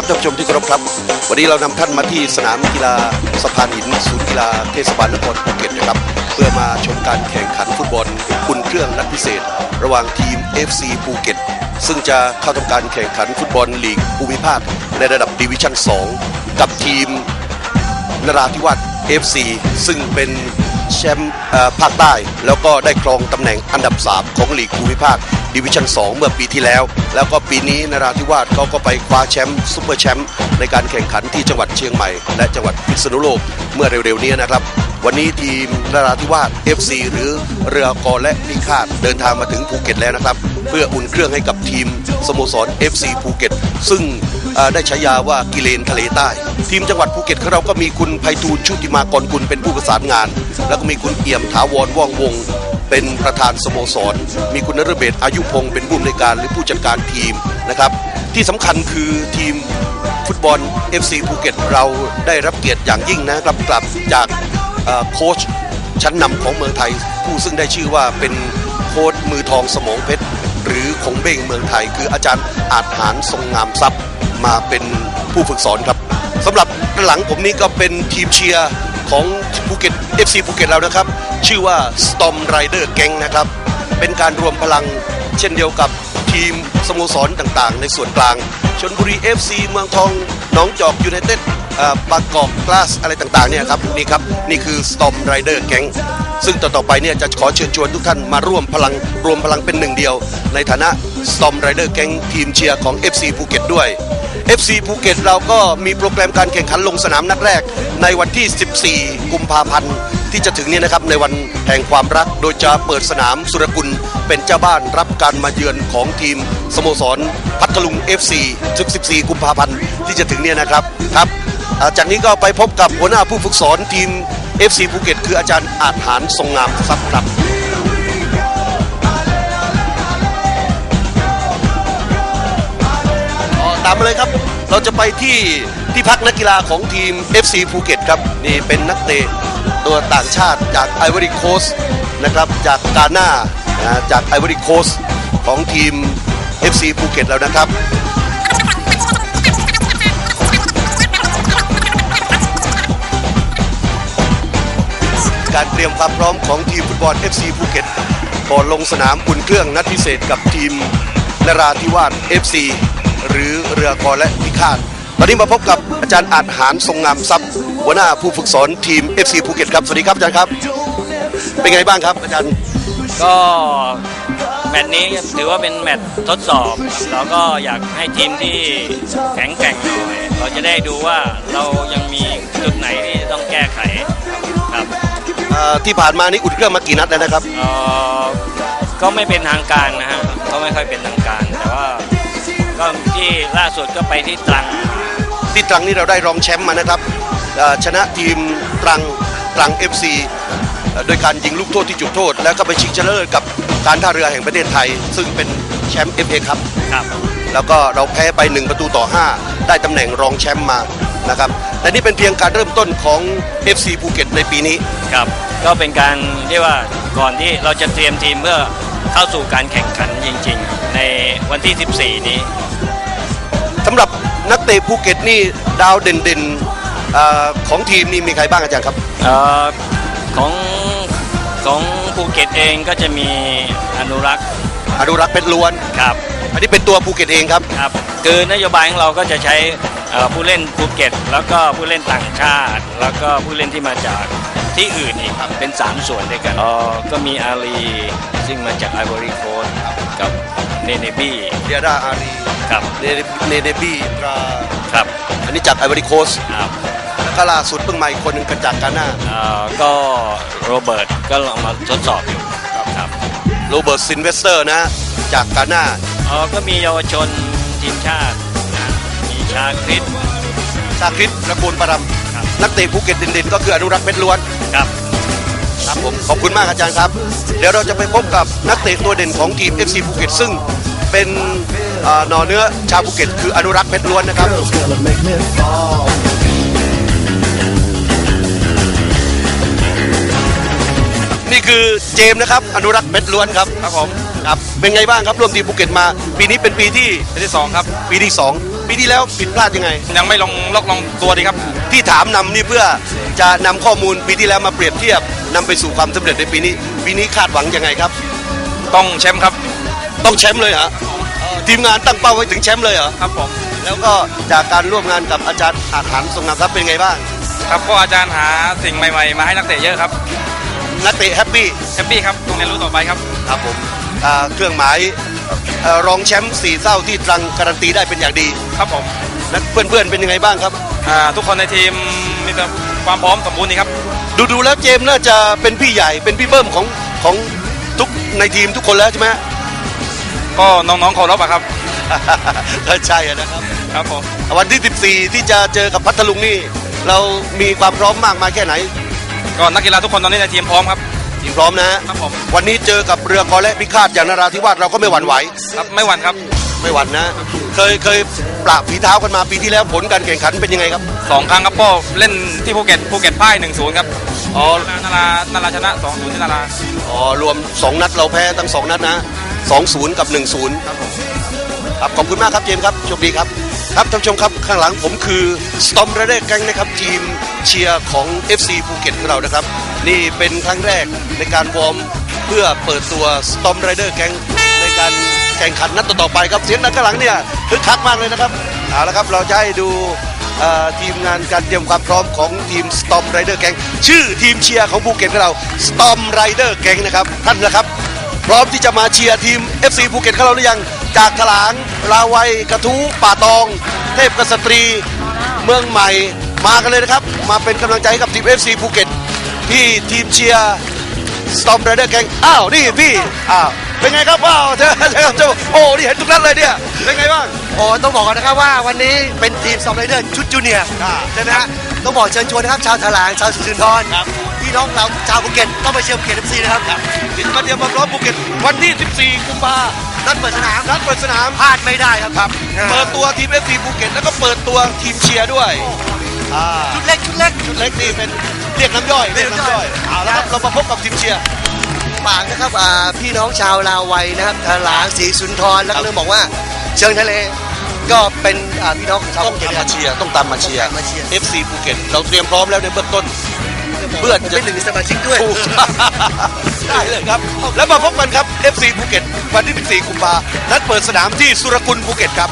ครับท่านผู้ชมที่เคารพครับ วันนี้เรานำท่านมาที่สนามกีฬาสะพานหินศูนย์กีฬาเทศบาลนครภูเก็ตนะครับ เพื่อมาชมการแข่งขันฟุตบอลอุ่นเครื่องนัดพิเศษ ระหว่างทีม FC ภูเก็ตซึ่งจะเข้าทำการแข่งขันฟุตบอลลีกภูมิภาค ในระดับดิวิชั่น 2 กับทีมนราธิวาส FC ซึ่งเป็นแชมป์อ่อภาคใต้ แล้วก็ได้ครองตำแหน่งอันดับ 3 ของลีกภูมิภาค ดิวิชั่น 2 เมื่อปีที่แล้ว แล้วก็ปีนี้นราธิวาสเขาก็ไปคว้าแชมป์ซุปเปอร์แชมป์ในการแข่งขันที่จังหวัดเชียงใหม่ และจังหวัดพิษณุโลกเมื่อเร็วๆนี้นะครับ วันนี้ทีมนราธิวาส FC หรือเรือกอและพิฆาตเดินทางมาถึงภูเก็ตแล้วนะครับ เพื่ออุ่นเครื่องให้กับทีมสโมสร FC ภูเก็ต ซึ่งได้ฉายาว่ากิเลนทะเลใต้ ทีมจังหวัดภูเก็ตของเราก็มีคุณไพฑูรย์ชุติมากรกุลเป็นผู้ประสานงาน แล้วก็มีคุณเอี่ยมถาวรว่องวง เป็นประธานสโมสร มีคุณนรเบศอายุพงศ์เป็นผู้อำนวยการหรือผู้จัดการทีมนะครับ ที่สำคัญคือทีมฟุตบอล FC ภูเก็ตเราได้รับเกียรติอย่างยิ่งนะครับกลับจากโค้ชชั้นนำของเมืองไทย ผู้ซึ่งได้ชื่อว่าเป็นโค้ชมือทองสมองเพชรหรือคงเบ้งเมืองไทย คืออาจารย์อาจหารทรงงามทรัพย์มาเป็นผู้ฝึกสอนครับสำหรับด้านหลังผมนี้ก็เป็นทีมเชียร์ ของภูเก็ต FC ภูเก็ตเรานะครับ ชื่อว่า Storm Rider Gang นะครับ เป็นการรวมพลังเช่นเดียวกับทีมสโมสรต่างๆ ในส่วนกลางชนบุรี FC เมืองทองหนองจอกยูไนเต็ด เอ่อบางกอกกลาสอะไรต่างๆเนี่ยครับนี่ครับนี่คือ Storm Rider Gang ซึ่งต่อๆไปเนี่ยจะขอเชิญชวนทุกท่านมาร่วมพลังรวมพลังเป็นหนึ่งเดียว ในฐานะ Storm Rider Gang ทีมเชียร์ของ FC ภูเก็ตด้วย FC ภูเก็ตเราก็มีโปรแกรมการแข่งขันลงสนามนัดแรก ในวันที่ 14 กุมภาพันธ์ที่จะถึงนี้นะครับในวันแห่งความรัก โดยจะเปิดสนามสุรกุลเป็นเจ้าบ้านรับการมาเยือนของทีมสโมสร พัทลุง FC 14 กุมภาพันธ์ที่จะถึงเนี่ยนะครับครับ จากนี้ก็ไปพบกับหัวหน้าผู้ฝึกสอนทีม FC ภูเก็ตคืออาจารย์อาจหารทรงงามทรัพย์ครับอ๋อตามมาเลยครับ เราจะไปที่ที่พักนักกีฬาของทีม FC ภูเก็ตครับ นี่เป็นนักเตะตัวต่างชาติจากไอวอรี่โคสนะครับจากกาหน้าจากไอวอรี่โคสของทีม FC ภูเก็ตแล้วนะครับ การเตรียมความพร้อมของทีมฟุตบอล FC ภูเก็ตก่อนลงสนามอุ่นเครื่องนัดพิเศษกับทีมนราธิวาส FC หรือเรือกอและพิฆาตตอนนี้มาพบกับอาจารย์อาจหารทรงงามทรัพย์หัวหน้าผู้ฝึกสอนทีม FC ภูเก็ตครับ สวัสดีครับอาจารย์ครับ เป็นไงบ้างครับอาจารย์ ก็แมตช์นี้ถือว่าเป็นแมตช์ทดสอบเราก็อยากให้ทีมที่แข็งแกร่งหน่อย เราจะได้ดูว่าเรายังมีจุดไหนที่ต้องแก้ไข อ่อที่ผ่านมานี่อุ่นเครื่องมากี่นัดแล้วนะครับ เอ่อก็ไม่เป็นทางการนะฮะก็ไม่ค่อยเป็นทางการ แต่ว่าก็ที่ล่าสุดก็ไปที่ตรังที่ตรังนี่เราได้รองแชมป์มานะครับเอ่อชนะทีมตรังตรัง FC เอ่อโดยการยิงลูกโทษที่จุดโทษ แล้วก็ไปชิงชนะเลิศกับการท่าเรือแห่งประเทศไทย ซึ่งเป็นแชมป์ FA ครับ ครับ แล้วก็เราแพ้ไป 1 ประตูต่อ 5 ได้ตำแหน่งรองแชมป์มานะครับแต่นี่เป็นเพียงการเริ่มต้นของ FC ภูเก็ตในปีนี้ ครับ ก็เป็นการเรียกว่าก่อนที่เราจะเตรียมทีมเพื่อเข้าสู่การแข่งขันจริง ๆ ในวันที่ 14 นี้สำหรับนักเตะภูเก็ตนี่ดาวเด่นๆเอ่อของทีมนี่มีใครบ้างอาจารย์ครับ เอ่อของของภูเก็ตเองก็จะมีอนุรักษ์อนุรักษ์เพชรล้วน ครับ อันนี้เป็นตัวภูเก็ตเองครับ ครับคือนโยบายของเราก็จะใช้เอ่อผู้เล่นภูเก็ต แล้วก็ผู้เล่นต่างชาติ แล้วก็ผู้เล่นที่มาจาก ที่อื่นอีกเป็น 3 ส่วนด้วยกันเอ่อก็มีอาลีซึ่งมาจากไอวอรี่โคสกับเนเนบี้เดียดาอารีครับเนเนเดบี้ตราครับ อันนี้จากไอวอรี่โคสครับแล้วก็ล่าสุดเพิ่งมาอีกคนหนึ่งก็จากกาหน้าเอ่อก็โรเบิร์ตก็ลองมาทดสอบอยู่ครับโรเบิร์ตซินเวสเตอร์นะจากกาหน้าเอ่อก็มีเยาวชนทีมชาตินะมีชาคริสชาคริตระกูลปรครับำ นักเตะภูเก็ตเด่นๆก็คืออนุรักษ์เพชรล้วนครับครับผมขอบคุณมากอาจารย์ครับ เดี๋ยวเราจะไปพบกับนักเตะตัวเด่นของทีม FC ภูเก็ตซึ่งเป็นเอ่อหนอเนื้อชาวภูเก็ตคืออนุรักษ์เพชรล้วนนะครับ Girls gonna make me fall. นี่คือเจมส์นะครับอนุรักษ์เพชรล้วนครับครับผมครับเป็นไงบ้างครับร่วมทีมภูเก็ตมา ปีนี้เป็นปีที่ปีที่สองครับปีที่สอง ปีที่แล้วผิดพลาดยังไง ยังไม่ลงล็อกลงตัวดีครับ ที่ถามนำนี่เพื่อจะนำข้อมูลปีที่แล้วมาเปรียบเทียบนำไปสู่ความสำเร็จในปีนี้ ปีนี้คาดหวังยังไงครับ ต้องแชมป์ครับต้องแชมป์เลยเหรอเอ่อทีมงานตั้งเป้าไว้ถึงแชมป์เลยเหรอครับผมแล้วก็จากการร่วมงานกับอาจารย์อาหารทรงนามทรัพย์เป็นไงบ้าง ครับก็อาจารย์หาสิ่งใหม่ ๆ มาให้นักเตะเยอะครับนักเตะแฮปปี้ แฮปปี้ครับต้องเรียนรู้ต่อไปครับ ครับผมอ่าเครื่องหมาย เอ่อรองแชมป์สี่เศร้าที่ตรังการันตีได้เป็นอย่างดี ครับผมนักเพื่อนๆเป็นยังไงบ้างครับ อ่าทุกคนในทีมมีแต่ความพร้อมสมบูรณ์ดีครับดูดูๆแล้วเจมส์น่าจะเป็นพี่ใหญ่เป็นพี่เบิ้มของของทุกในทีมทุกคนแล้วใช่ไหม ก็น้องๆเคารพอะครับก็ใช่อะนะครับ ครับผม วันที่ 14 ที่จะเจอกับพัทลุงนี่ เรามีความพร้อมมากมายแค่ไหน ก็นักกีฬาทุกคนตอนนี้ในทีมพร้อมครับทีม พร้อมนะฮะครับผม วันนี้เจอกับเรือกอและพิฆาตอย่างนราธิวาสเราก็ไม่หวั่นไหว ครับไม่หวั่นครับไม่หวั่นนะ เคยเคยปราบฝีเท้ากันมาปีที่แล้วผลการแข่งขันเป็นยังไงครับ สองครั้งครับก็เล่นที่ภูเก็ตภูเก็ตพ่ายหนึ่งศูนย์ครับอ๋อ นารานาราชนะสองศูนย์ที่นาราอ๋อรวม 2 นัดเราแพ้ทั้ง 2 นัดนะ 2-0 กับ 1-0 ครับขอบคุณมากครับเจมส์ครับโชคดีครับ ครับท่านผู้ชมครับข้างหลังผมคือสตอมเรเดอร์แกงนะครับทีมเชียร์ของ FC ภูเก็ตของเรานะครับ นี่เป็นครั้งแรกในการวอร์มเพื่อเปิดตัวสตอมไรเดอร์แกงในการแข่งขันนัดต่อไปครับเสียงดังข้างหลังเนี่ยคึกคักมากเลยนะครับเอาละครับเราจะให้ดูทีมงานการเตรียมความพร้อมของทีม Storm Rider Gang ชื่อทีมเชียร์ของภูเก็ตของเรา Storm Rider Gang นะครับท่านนะครับ พร้อมที่จะมาเชียร์ทีม FC ภูเก็ตของเราหรือยัง จากถลางลาวัยกระทู้ป่าตอง เทพกษตรี เมืองใหม่มากันเลยนะครับ มาเป็นกำลังใจให้กับทีม FC ภูเก็ตที่ทีมเชียร์สตอมไรเดอร์แกงอ้าวนี่พี่อ้าวเป็นไงครับว้าวเจอเจอเจอโอ้นี่เห็นทุกนัดเลยเนี่ยเป็นไงบ้างโอ้ต้องบอกก่อนนะครับว่าวันนี้เป็นทีมซอมไรเดอร์ชุดจูเนียร์อ่าใช่ไหมฮะต้องบอกเชิญชวนนะครับชาวถลางชาวสุรินทร์ครับ พี่น้องเราชาวภูเก็ตต้องไปเชียร์ภูเก็ตเอฟซีนะครับทีมมาเตรียมความพร้อมภูเก็ตวันที่ 14 กุมภานัดเปิดสนามนัดเปิดสนามพลาดไม่ได้ครับครับอ่าเปิดตัวทีม FC ภูเก็ตแล้วก็เปิดตัวทีมเชียร์ด้วยอ่าชุดเล็กชุดเล็กชุดเล็กนี่เป็นเรียกน้ำย่อยเรียกน้ำย่อยเอาละครับเรามาพบกับทีมเชียร์ฝากนะครับอ่าพี่น้องชาวลาววัยนะครับถลางศรีสุนทรแล้วก็เรื่องบอกว่า เชิงทะเลก็เป็นอ่าพี่น้องของชาวต้องภูเก็ตตามมาเชียร์ต้องตามมาเชียร์มาเชียร์ FC ภูเก็ตเราเตรียมพร้อมแล้วในเบื้องต้น เพื่อผมจะเป็นหนึ่งในสมาชิกด้วย ถูกได้เลยครับ แล้วมาพบกันครับ FC ภูเก็ตวันที่ 14 กุมภานัดเปิดสนามที่สุรกุลภูเก็ตครับ